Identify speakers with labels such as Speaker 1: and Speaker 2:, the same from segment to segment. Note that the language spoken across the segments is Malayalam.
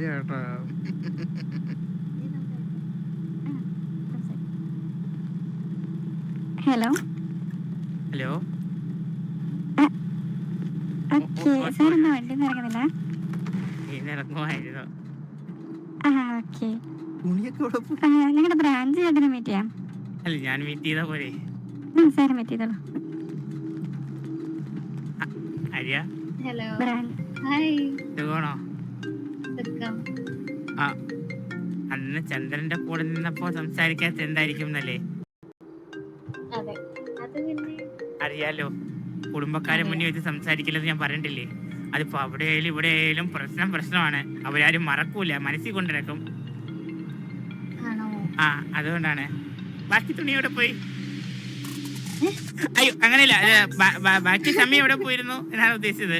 Speaker 1: കാര്യാട്ടോ
Speaker 2: ഹലോ
Speaker 1: ഹലോ
Speaker 2: സാർ വണ്ടി ഞങ്ങളുടെ ബ്രാഞ്ച് ചേട്ടനെ മീറ്റ് ചെയ്യാം.
Speaker 1: അല്ല ഞാൻ മീറ്റ് ചെയ്ത പോലെ
Speaker 2: സാർ മീറ്റ് ചെയ്തോളൂ.
Speaker 3: ഹലോ ഹായ്
Speaker 1: സുഖമാണോ? അന്ന് ചന്ദ്രന്റെ കൂടെ നിന്നപ്പോ സംസാരിക്കാത്ത എന്തായിരിക്കും എന്നല്ലേ? അറിയാലോ. കുടുംബക്കാരെ മുന്നിൽ വെച്ച് സംസാരിക്കില്ലെന്ന് ഞാൻ പറഞ്ഞിട്ടില്ലേ? അതിപ്പോ അവിടെ ആയാലും ഇവിടെ ആയാലും പ്രശ്നം പ്രശ്നമാണ്. അവരാരും മറക്കൂല. മനസ്സിൽ കൊണ്ടിരക്കും ആ അതുകൊണ്ടാണ്. ബാക്കി തുണി എവിടെ പോയി? അയ്യോ അങ്ങനെയല്ല. ബാക്കി സമയം എവിടെ പോയിരുന്നു എന്നാണ് ഉദ്ദേശിച്ചത്?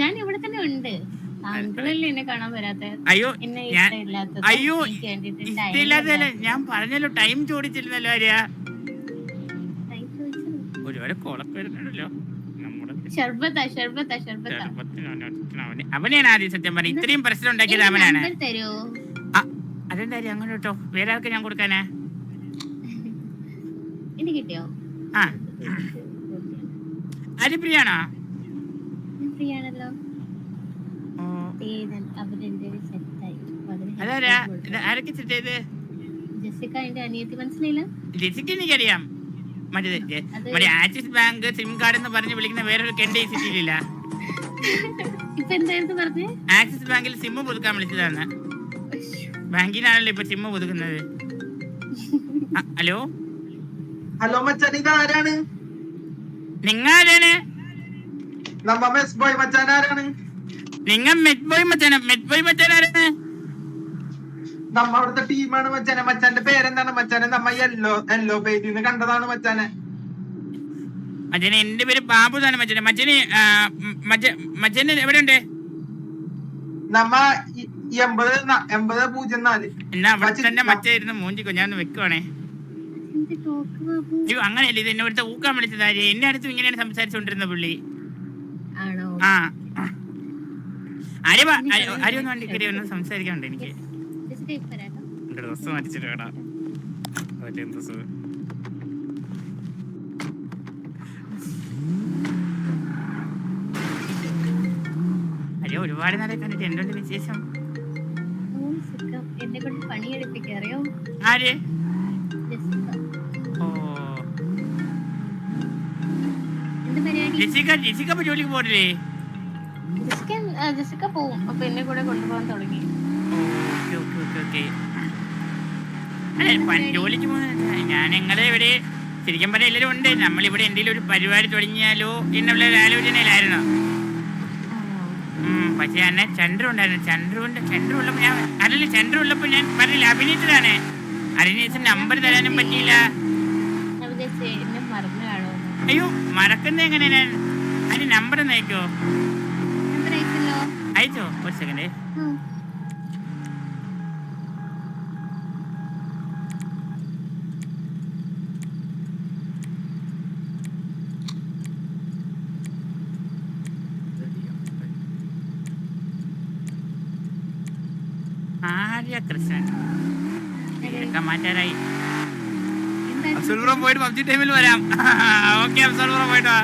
Speaker 3: ഞാൻ ഇവിടെ തന്നെ ഉണ്ട്.
Speaker 1: അയ്യോ ഞാൻ അയ്യോ ഇഷ്ടമില്ലാത്തതല്ല ഞാൻ പറഞ്ഞല്ലോ ടൈം ചോദിച്ചിരുന്നല്ലോ ആര്യ. ഒരുപാട് അവനെ- അവനെയാണ് ആദ്യം സത്യം പറഞ്ഞ ഇത്രയും പ്രശ്നം ഉണ്ടാക്കിയത് അവനാണ്. അതെന്തായാലും അങ്ങനെ കേട്ടോ വേറെ ആൾക്ക് ഞാൻ കൊടുക്കാനാ? ആ.
Speaker 3: ഞാൻ ഫ്രീ ആണല്ലോ
Speaker 1: ഓ
Speaker 3: ഏതൻ അവരെന്റെ സെറ്റായി
Speaker 1: അതാരാ ഇത് ആരൊക്കെ സെറ്റ് ചെയ്ത്
Speaker 3: ജെസിക്ക
Speaker 1: എനിക്കറിയാം. മറ്റേ മറ്റേ ആക്സിസ് ബാങ്ക് സിം കാർഡ് എന്ന് പറഞ്ഞ് വിളിക്കുന്ന വേറൊരു കെണ്ടി സിറ്റിയിലില്ല.
Speaker 3: ഇപ്പൊ എന്തായിരുന്നു പറഞ്ഞേ?
Speaker 1: ആക്സിസ് ബാങ്കിൽ സിമ്മ് പുതുക്കാൻ വിളിച്ചതാണ്. ബാങ്കിനാണല്ലോ ഇപ്പൊ സിമ്മ് പുതുക്കുന്നത്. ഹലോ?
Speaker 4: ഹലോ മച്ചാൻ ഇത് ആരാണ്
Speaker 1: നിങ്ങളാരാണ്?
Speaker 4: നമ്മ മെസ് ബോയ് മച്ചാൻ ആരാണ്?
Speaker 1: നിങ്ങ മെറ്റ് ബോയ് മച്ചാന മെറ്റ് ബോയ് മച്ചാനാരാണ്
Speaker 4: നമ്മ അവിടുത്തെ ടീമാണ് മച്ചാനെ. മച്ചാന്റെ പേരെന്താണ് മച്ചാനെ? നമ്മ യെല്ലോ യെല്ലോ പേജിൽ നിന്ന് കണ്ടതാണ് മച്ചാനെ.
Speaker 1: മച്ചനെ എന്റെ പേര് ബാബു തന്നെ മച്ചനെ. മച്ചന് ആ, എവിടെ ഉണ്ട് മച്ചന്
Speaker 4: നമ്മ എൺപത് എൺപത് പൂജ്യം നാല്.
Speaker 1: എന്നാ അവിടെ തന്നെ മച്ചായിരുന്നു. മൂഞ്ചിക്കോ ഞാൻ വെക്കുവാണേ. അയ്യോ അങ്ങനെയല്ല ഇത് എന്നെ ഇവിടുത്തെ ഊക്കാൻ വിളിച്ചതാര് എന്നെ അടുത്തും ഇങ്ങനെയാണ് സംസാരിച്ചുകൊണ്ടിരുന്ന പുള്ളി.
Speaker 3: ആണോ?
Speaker 1: ആ. ആര്യ അരി ഒന്ന് വണ്ടി കയറി ഒന്ന് സംസാരിക്കാനുണ്ട് എനിക്ക്. ഡ്രസ് മാറ്റിച്ചിട്ട് വേടാ ഡ്രസ് അയ്യോ ഒരുപാട് നേരം കണ്ടിട്ട് എന്തുണ്ട് വിശേഷം.
Speaker 3: എന്നെ കൊണ്ട്
Speaker 1: ആര്? ഓ. ജെസിക്ക ജെസിക്ക ജോലിക്ക് പോരില്ലേ
Speaker 3: ജെസിക്ക പോവും. അപ്പൊ എന്നെ കൂടെ കൊണ്ടുപോകാൻ തുടങ്ങി.
Speaker 1: ജോലിക്ക് പോകുന്ന ഞാൻ നിങ്ങളെ ഇവിടെ ശരിക്കും പറഞ്ഞാൽ എല്ലാവരും ഉണ്ട്. നമ്മളിവിടെ എന്തെങ്കിലും ഒരു പരിപാടി തുടങ്ങിയാലോ എന്നുള്ള ഒരു ആലോചനയിലായിരുന്നു. പക്ഷെ എന്നെ ചന്ദ്രു ഉണ്ടായിരുന്നു ചന്ദ്രുവിന്റെ ചന്ദ്രു ഉള്ളപ്പോ ഞാൻ അതല്ല ചന്ദ്രു ഞാൻ പറഞ്ഞില്ല അഭിനയിച്ചതാണ്. അഭിനയിച്ച നമ്പർ തരാനും പറ്റിയില്ല.
Speaker 3: ഞാൻ
Speaker 1: അയ്യോ മറക്കുന്ന എങ്ങനെ ഞാൻ അതിന് നമ്പർ
Speaker 3: നമ്പർ അയച്ചല്ലോ
Speaker 1: അയച്ചോ ഒരു സെക്കൻഡ്
Speaker 3: ആ.
Speaker 1: ആര്യ കൃഷ്ണൻ പേരൊക്കെ മാറ്റാറായി
Speaker 3: എന്താ
Speaker 1: അഫ്സൽപുറം പോയിട്ട് പബ്ജി ടൈമിൽ വരാം ഓക്കെ അഫ്സൽപുറം പോയിട്ട് വാ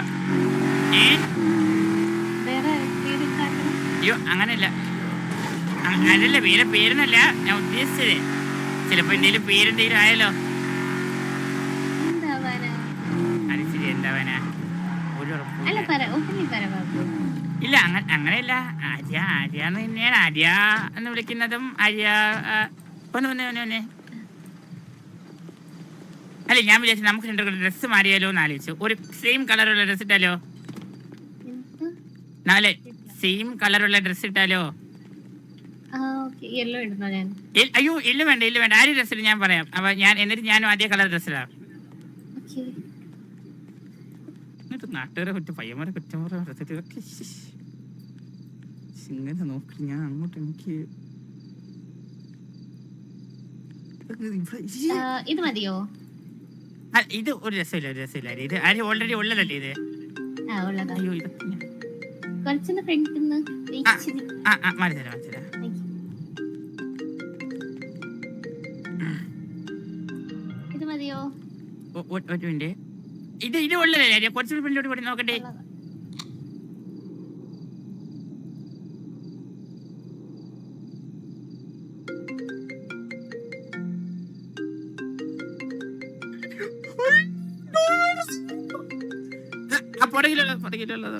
Speaker 1: ഏ
Speaker 3: വേറെ പേര്
Speaker 1: അയ്യോ അങ്ങനല്ല. അ- അതല്ല പേരെ പേരെന്നല്ല ഞാൻ ഉദ്ദേശിച്ചത്. ചിലപ്പോ എന്തെങ്കിലും പേരെന്തെങ്കിലും ആയാലോ. അത് ശരി എന്താവാനാ? ഇല്ല. അങ്ങനെയല്ല. ആര്യ ആര്യ എന്ന് തന്നെയാണ്. ആര്യ എന്ന് വിളിക്കുന്നതും ആര്യ ഒന്ന് ഒന്ന് ഒന്ന് ഒന്ന്. അല്ല ഞാൻ വിചാരിച്ചു നമുക്ക് രണ്ടു ഡ്രസ്സ് മാറിയാലോ എന്ന് ആലോചിച്ചു. ഒരു സെയിം കളറുള്ള ഡ്രസ്സ് ഇട്ടാലോ? നാല്. സെയിം കളറുള്ള ഡ്രസ് ഇട്ടാലോ? അയ്യോ ഇല്ല വേണ്ട ഇല്ല വേണ്ട. ആര് ഡ്രസ്സിൽ ഞാൻ പറയാം. അപ്പൊ ഞാൻ എന്നിട്ട് ഞാനും അതേ കളർ
Speaker 3: ഡ്രസ്സിലാ
Speaker 1: എന്നിട്ട് നാട്ടുകാരെ കുറ്റം പയ്യന്മാരെ കുറ്റം ഇങ്ങനെ നോക്കി ഞാൻ അങ്ങോട്ട് എനിക്ക്.
Speaker 3: ഇത് മതിയോ?
Speaker 1: ഇത് ഒരു രസമില്ല ഒരു രസമില്ല. ഇത് ആര് ഓൾറെഡി ഉള്ളതല്ലേ ഇത്? അയ്യോ ഞാൻ-
Speaker 3: കുറച്ചൊന്ന് നിന്ന്. ഇത് മതിയോ?
Speaker 1: ഇത് ഇത് ഉള്ളതല്ലേ? കുറച്ചുകൂടി ഫ്രണ്ടിലോട്ട് കൂടി നോക്കട്ടെ. പുറകിലുള്ളത്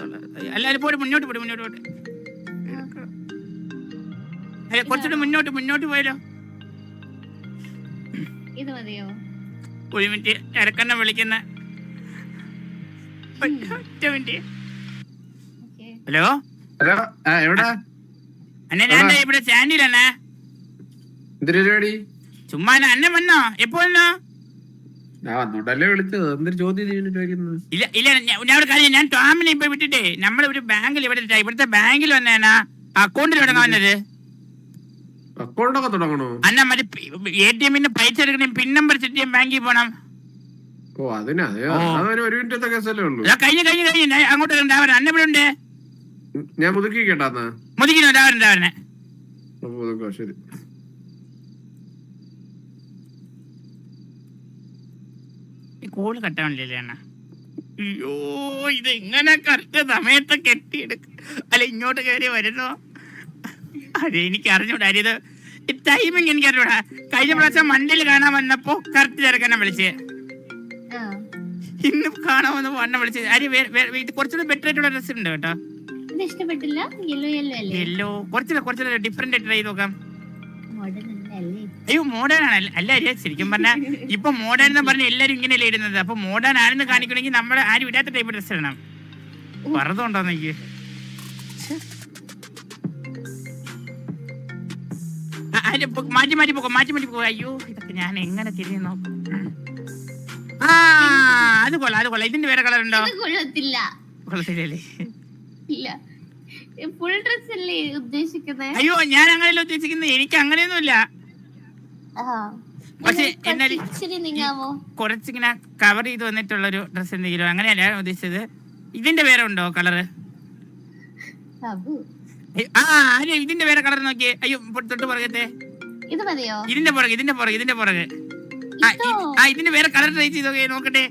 Speaker 1: എല്ലാവരും പോയി മുന്നോട്ട് പോയി മുന്നോട്ട് പോട്ടെ അല്ല കുറച്ചുകൂടി മുന്നോട്ട് മുന്നോട്ട് പോയാലോ
Speaker 3: ഇത് മതിയോ?
Speaker 1: ഒരു മിനിറ്റ് ഇറക്കണ്ണ വിളിക്കുന്ന. ഒറ്റ മിനിറ്റ്. ഹലോ?
Speaker 5: ഹലോ എവിടെ?
Speaker 1: അന്നെ ഞാൻ ഇവിടെ സ്റ്റാൻഡിലാണ് ചുമ്മാ അന്നെ വന്നോ? എപ്പോ വന്നോ?
Speaker 5: വിളിച്ചത്? എന്തൊരു ചോദ്യം ചോദിക്കുന്നത്?
Speaker 1: ഇല്ല ഇല്ല ഞാൻ ഞാൻ ഒരു കാര്യം ഞാൻ ടോമിനെ ഇപ്പൊ വിട്ടിട്ടേ നമ്മളെ ഒരു ബാങ്കിൽ ഇവിടെ ഇവിടുത്തെ ബാങ്കിൽ വന്നേനാ അക്കൗണ്ടിൽ തുടങ്ങാൻ വന്നത്?
Speaker 5: അക്കൗണ്ടൊക്കെ തുടങ്ങണോ?
Speaker 1: അന്ന മറ്റേ എ ടി എമ്മിന് പൈസ എടുക്കണേ പിൻ നമ്പർ സെറ്റ് ചെയ്യാൻ ബാങ്കിൽ പോണം.
Speaker 5: ഓ അതിനാ അതെ
Speaker 1: ഓ.
Speaker 5: അതൊരു ഒരു മിനിറ്റത്തെ കേസല്ലേ ഉള്ളൂ.
Speaker 1: ഇതാ കഴിഞ്ഞ കഴിഞ്ഞ കഴിഞ്ഞ ഞാൻ അങ്ങോട്ട് ഉണ്ടാവണം അന്ന ഇവിടെ ഉണ്ട്.
Speaker 5: ഞാൻ മുതുക്കി കേട്ടാന്നാ
Speaker 1: മുതിക്കുന്നു
Speaker 5: അപ്പൊ മുതുക്കോ ശരി.
Speaker 1: കോൾ കട്ടാവണില്ലേ അണ്ണ അയ്യോ ഇത് ഇങ്ങനെ കറക്റ്റ് സമയത്ത് കെട്ടിയെടുക്ക അല്ല ഇങ്ങോട്ട് കയറി വരുന്നോ? അതെ എനിക്ക് അറിഞ്ഞൂടാ ഇത് ടൈമിങ് എനിക്ക് അറിഞ്ഞൂടാ കഴിഞ്ഞ പ്രാവശ്യം മണ്ടിൽ കാണാൻ വന്നപ്പോ കറക്റ്റ് ചേർക്കാനാ വിളിച്ചേ. ഇന്ന് കാണാൻ വന്നപ്പോ അണ്ണ വിളിച്ചത് അരി കുറച്ചുകൂടി ബെറ്റർ ആയിട്ടുള്ള ഡ്രസ് ഉണ്ട് കേട്ടോ.
Speaker 3: യെല്ലോ
Speaker 1: കുറച്ചുകൂടെ കുറച്ചുകൂടെ ഡിഫറെന്റ് ആയിട്ട് ട്രൈ നോക്കാം. അയ്യോ മോഡേൺ ആണ്. അല്ല അല്ല ശരിക്കും പറഞ്ഞാൽ ഇപ്പൊ മോഡേൺ എന്ന് പറഞ്ഞ എല്ലാരും ഇങ്ങനെയല്ലേ ഇടുന്നത്. അപ്പൊ മോഡേൺ ആണെന്ന് കാണിക്കണമെങ്കിൽ നമ്മൾ ആരും ഇടാത്ത ടൈപ്പ് ഡ്രസ് ഇടണം. എനിക്ക് ആ, അതിന്റെ പൊ- മാറ്റി മാറ്റി പോക്കോ മാറ്റി മാറ്റി പോകോ അയ്യോ ഇതൊക്കെ ഞാൻ എങ്ങനെ തിരിഞ്ഞു നോക്കും? ആ അത് കൊള്ളാം അത് കൊള്ളാം. ഇതിന്റെ വേറെ കളർ ഉണ്ടോ?
Speaker 3: കൊള്ളത്തില്ല.
Speaker 1: കൊള്ളത്തില്ലല്ലേ?
Speaker 3: ഇല്ല. ഫുൾ ഡ്രസ് അല്ലേ ഉദ്ദേശിക്കുന്നത്
Speaker 1: അയ്യോ ഞാൻ അങ്ങനെയല്ല ഉദ്ദേശിക്കുന്നത്. എനിക്ക് അങ്ങനെയൊന്നുമില്ല. പക്ഷേ
Speaker 3: നീങ്ങാവോ?
Speaker 1: കുറച്ചിങ്ങനെ കവർ ചെയ്ത് വന്നിട്ടുള്ളൊരു ഡ്രസ് എന്തെങ്കിലും അങ്ങനെയല്ല ഉദ്ദേശിച്ചത്. ഇതിന്റെ വേറെ ഉണ്ടോ കളറ് ആ ഇതിന്റെ പേരെ കളർ നോക്കിയേ. അയ്യോ തൊട്ട് പുറകത്തെ.
Speaker 3: ഇത് മതിയോ?
Speaker 1: ഇതിന്റെ പുറകെ ഇതിന്റെ പുറകെ ഇതിന്റെ പുറകെ. ആ,
Speaker 3: ഇതോ?
Speaker 1: ഇതിന്റെ പേരെ കളർ ട്രൈ ചെയ്ത് നോക്കിയേ നോക്കട്ടെ.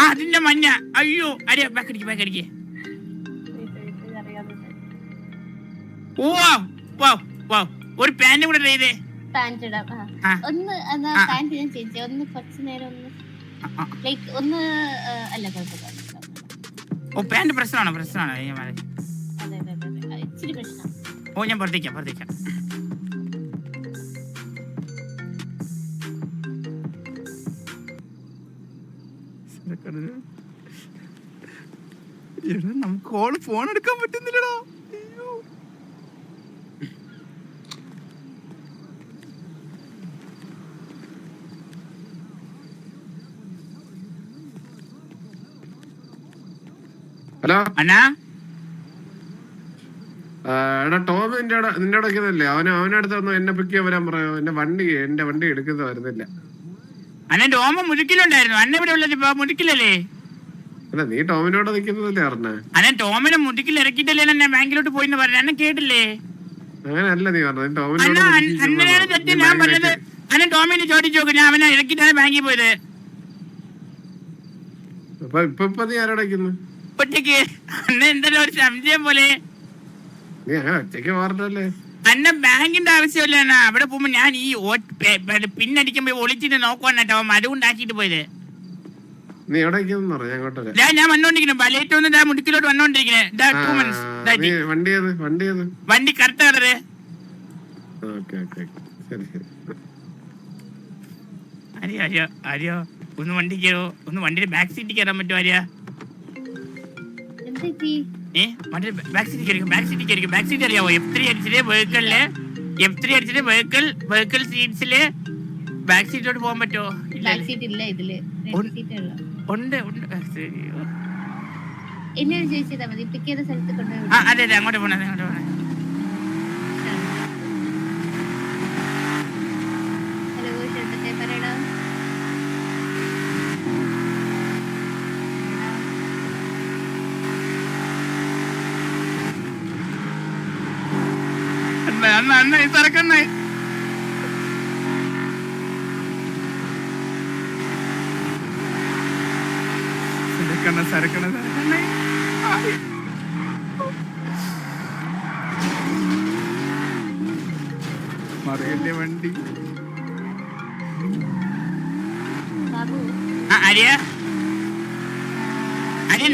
Speaker 1: ആ അതിന്റെ മഞ്ഞ. അയ്യോ അരിയാ ബാക്ക് അടിക്ക് ബാക്ക് അടിക്ക്. ഓ വാ. ഒരു പാന്റ് കൂടെ ചെയ്തേ
Speaker 3: പാന്റ് ഇടാം. ഒന്ന് എന്നാ. പാന്റ് ഞാൻ ചേച്ചി ഒന്ന് കുറച്ച് നേരം ഒന്ന്. ലൈക്ക് ഒന്ന് അല്ല കുഴപ്പമില്ല
Speaker 1: ഓ പാന്റ് പ്രശ്നമാണ് പ്രശ്നമാണ്.
Speaker 3: ഇച്ചിരി പ്രശ്നം.
Speaker 1: ഓ ഞാൻ പുറത്തേക്കാം പുറത്തേക്കാം നമുക്ക് കോൾ ഫോൺ എടുക്കാൻ പറ്റുന്നില്ലടാ.
Speaker 5: ഹലോ
Speaker 1: അണ്ണാ
Speaker 5: എടാ ടോം നിന്റെ നിന്റെ ഇടയ്ക്കുന്നല്ലേ അവന് അവന്റെ അടുത്ത് വന്നു എന്നെ പിക്ക് ചെയ്യാൻ വരാൻ പറയോ എന്റെ വണ്ടി എന്റെ വണ്ടി എടുക്കുന്ന വരുന്നില്ല.
Speaker 1: അന്നെ അന്നെ ഇവിടെ ഉള്ളത്? ഇപ്പൊ മുതുക്കിലല്ലേ?
Speaker 5: അല്ല നീ ടോമിനോട് നിൽക്കുന്നതല്ലേ പറഞ്ഞേ?
Speaker 1: അണ്ണൻ ടോമിനെ മുതുക്കിൽ ഇറക്കിയിട്ടല്ലേ എന്നെ ബാങ്കിലോട്ട് പോയിന്ന് പറഞ്ഞു? അന്നെ കേട്ടില്ലേ?
Speaker 5: അങ്ങനല്ല നീ പറഞ്ഞു ടോമിനോട്.
Speaker 1: തെറ്റ് ഞാൻ. പറഞ്ഞത് അണ്ണൻ ടോമിനെ ചോദിച്ചു നോക്ക്. ഞാൻ അവനെ ഇറക്കിയിട്ടാണ് ബാങ്കിൽ പോയത്.
Speaker 5: അപ്പൊ ഇപ്പൊ ഇപ്പൊ നീ ആരോടക്കുന്നു
Speaker 1: ഒറ്റയ്ക്ക് അന്നെ എന്തെങ്കിലും ഒരു സംശയം പോലെ.
Speaker 5: ഒറ്റയ്ക്ക് മാറണ്ടല്ലേ?
Speaker 1: അന്നെ ബാങ്കിന്റെ ആവശ്യമില്ല അണ്ണാ. അവിടെ പോകുമ്പോ ഞാൻ ഈ പിന്നടിക്കുമ്പോ ഒളിച്ചിട്ട് നോക്കുവാണ് ടോം അതുകൊണ്ടാക്കിട്ട് പോയത്.
Speaker 5: നീ എവിടെ ഞാൻ
Speaker 1: വന്നോണ്ടിരിക്കുന്നു. ബലേറ്റ് ഒന്ന് ദാ മുടുക്കിലോട്ട്
Speaker 5: നീ വണ്ടി വണ്ടി
Speaker 1: വണ്ടി കറക്റ്റ് കളറ് അറിയോ അറിയോ അറിയോ ഒന്ന് വണ്ടി കയറോ? ഒന്ന് വണ്ടിയുടെ ബാക്ക് സീറ്റിൽ കയറാൻ പറ്റുമോ അറിയാ
Speaker 3: എന്തെറ്റി
Speaker 1: ഏ? വണ്ടി ബാക്ക് സീറ്റിൽ കയറിക്കും ബാക്ക് സീറ്റിൽ കയറിക്കും ബാക്ക് സീറ്റ് അറിയാവോ? എഫ് ത്രീ അടിച്ചിട്ട് വെഹിക്കിളിൽ എഫ് ത്രീ അടിച്ചിട്ട് വെഹിക്കിൾ വെഹിക്കിൾ സീറ്റ്സിൽ ബാക്ക് സീറ്റിലോട്ട് പോകാൻ പറ്റുമോ ഇല്ല
Speaker 3: ബാക്ക് സീറ്റ് ഇല്ല ഇതിൽ.
Speaker 1: ഉണ്ട്.
Speaker 3: സീറ്റ് ഉള്ളു.
Speaker 1: ഉണ്ട് ഉണ്ട്. ആ, ശരി.
Speaker 3: എന്നെ ചേച്ചി ചെയ്താൽ മതി. പിക്ക് ചെയ്ത സ്ഥലത്ത് കൊണ്ടുപോയി
Speaker 1: ആ അതെ അതെ. അങ്ങോട്ട് പോണേ അങ്ങോട്ട് പോണേ. അണ്ണ അണ്ണ തിരക്കണ്ണേ സരക്കണ്ണ സരക്കണ്ണ സരക്കണ്ണ മറിയല്ലേ വണ്ടി. ആര്യ ആര്യ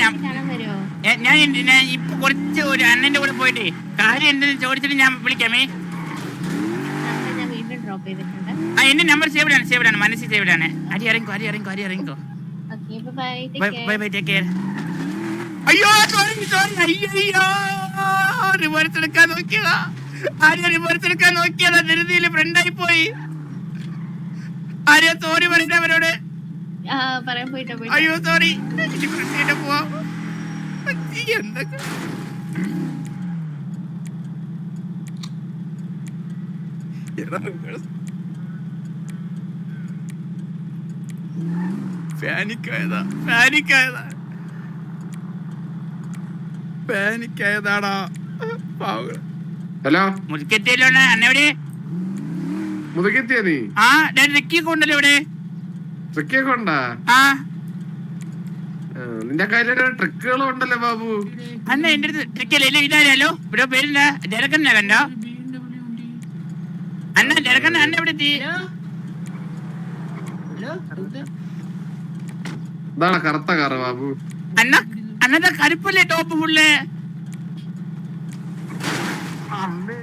Speaker 1: ഞാൻ ഞാൻ ഇപ്പൊ കുറച്ച് ഒരു അണ്ണന്റെ കൂടെ പോയിട്ട് കാര്യം എന്തെന്ന് ചോദിച്ചിട്ട് ഞാൻ വിളിക്കാമേ. ആ എന്റെ നമ്പർ സേവ് ആണ് സേവ് ആണ് മനസ്സിൽ സേവ് ആണ് അരി ഇറങ്ങിക്കോ അരി ഇറങ്ങിക്കോ അരി ഇറങ്ങിക്കോ.
Speaker 3: ബൈ
Speaker 1: ബൈ ടേക്ക് കെയർ അയ്യോ സോറി സോറി അയ്യോ റിവേഴ്സ് എടുക്കാൻ നോക്കിയതാ? ആര്യ റിവേഴ്സ് എടുക്കാൻ നോക്കിയതാ? ധൃതിയിൽ ഫ്രണ്ടായി പോയി. ആര്യ സോറി
Speaker 3: പറഞ്ഞവരോട്
Speaker 1: അയ്യോ സോറി പോവാം. എന്തൊക്കെ. പാനിക്കായതാ പാനിക്കായതാ. പാനിക്കായതാടാ.
Speaker 5: ഹലോ?
Speaker 1: മുതുക്കെത്തിയല്ലോണ് അന്നെവിടെ
Speaker 5: മുതുക്കെത്തിയ നീ?
Speaker 1: ആ ഞാൻ റിക്കിയൊക്കെ ഉണ്ടല്ലോ ഇവിടെ?
Speaker 5: റിക്കിയൊക്കെ ഉണ്ടാ
Speaker 1: ആ,
Speaker 5: നിന്റെ കയ്യിലൊരു ട്രിക്കുകളും ഉണ്ടല്ലോ ബാബു.
Speaker 1: അന്ന എന്റെ അടുത്ത് ട്രിക്കല്ലേ? ഇതാരല്ലോ ഇവിടെ പേരില്ല ജരക്കണ്ണ കണ്ടോ? അന്ന ജരക്കണ്ണ അന്ന എവിടെ എത്തി.
Speaker 5: ഇതാണ് കറുത്ത കാറ് ബാബു.
Speaker 1: അന്ന അന്നത്തെ കരുപ്പല്ലേ ടോപ്പ് ഫുള്ള്?
Speaker 4: അമ്മേ.